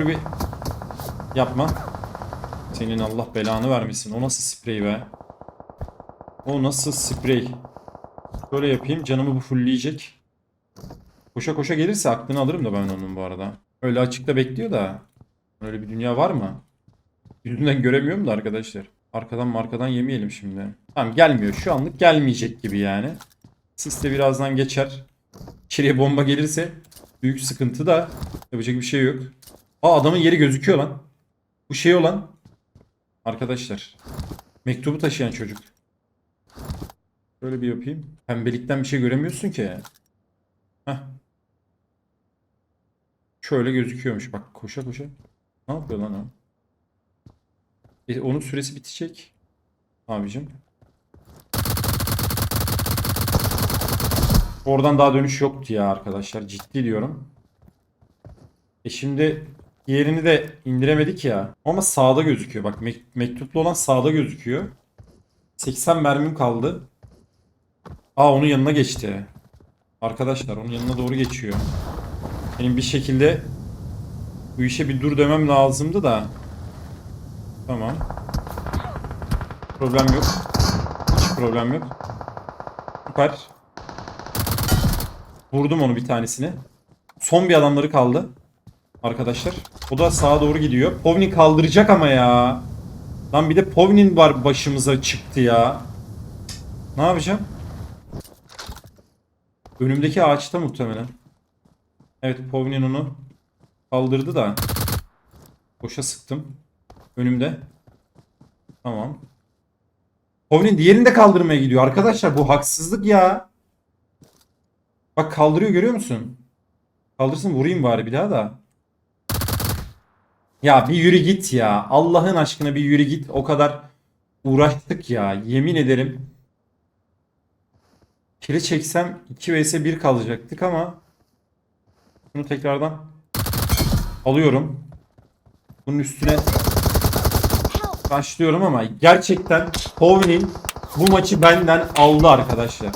bir yapma. Senin Allah belanı vermesin. O nasıl sprey be? O nasıl sprey? Şöyle yapayım. Canımı bu fullleyecek. Koşa koşa gelirse aklını alırım da ben onun bu arada. Öyle açıkta bekliyor da. Öyle bir dünya var mı? Yüzünden göremiyorum da arkadaşlar. Arkadan markadan yemeyelim şimdi. Tamam gelmiyor. Şu anlık gelmeyecek gibi yani. Sis de birazdan geçer. İçeriye bomba gelirse büyük sıkıntı da yapacak bir şey yok. Aa adamın yeri gözüküyor lan. Bu şey olan. Arkadaşlar. Mektubu taşıyan çocuk. Şöyle bir yapayım. Pembelikten bir şey göremiyorsun ki. Heh. Şöyle gözüküyormuş. Bak koşa koşa. Ne yapıyor lan o? E, onun süresi bitecek. Abicim. Oradan daha dönüş yoktu ya arkadaşlar. Ciddi diyorum. E şimdi yerini de indiremedik ya. Ama sağda gözüküyor. Bak mek- mektuplu olan sağda gözüküyor. 80 mermim kaldı. Aa onun yanına geçti. Arkadaşlar onun yanına doğru geçiyor. Benim bir şekilde bu işe bir dur demem lazımdı da. Tamam. Problem yok. Hiç problem yok. Süper. Vurdum onu bir tanesini. Son bir adamları kaldı. Arkadaşlar. O da sağa doğru gidiyor. Povnin kaldıracak ama ya. Lan bir de Povnin var başımıza çıktı ya. Ne yapacağım? Önümdeki ağaçta muhtemelen. Evet Povnin onu kaldırdı da. Boşa sıktım. Önümde. Tamam. Povnin diğerini de kaldırmaya gidiyor. Arkadaşlar bu haksızlık ya. Bak kaldırıyor görüyor musun? Kaldırsın vurayım bari bir daha da. Ya bir yürü git ya. Allah'ın aşkına bir yürü git. O kadar uğraştık ya. Yemin ederim. Kili çeksem 2 vs 1 kalacaktık ama bunu tekrardan alıyorum. Bunun üstüne başlıyorum ama gerçekten Povnin bu maçı benden aldı arkadaşlar.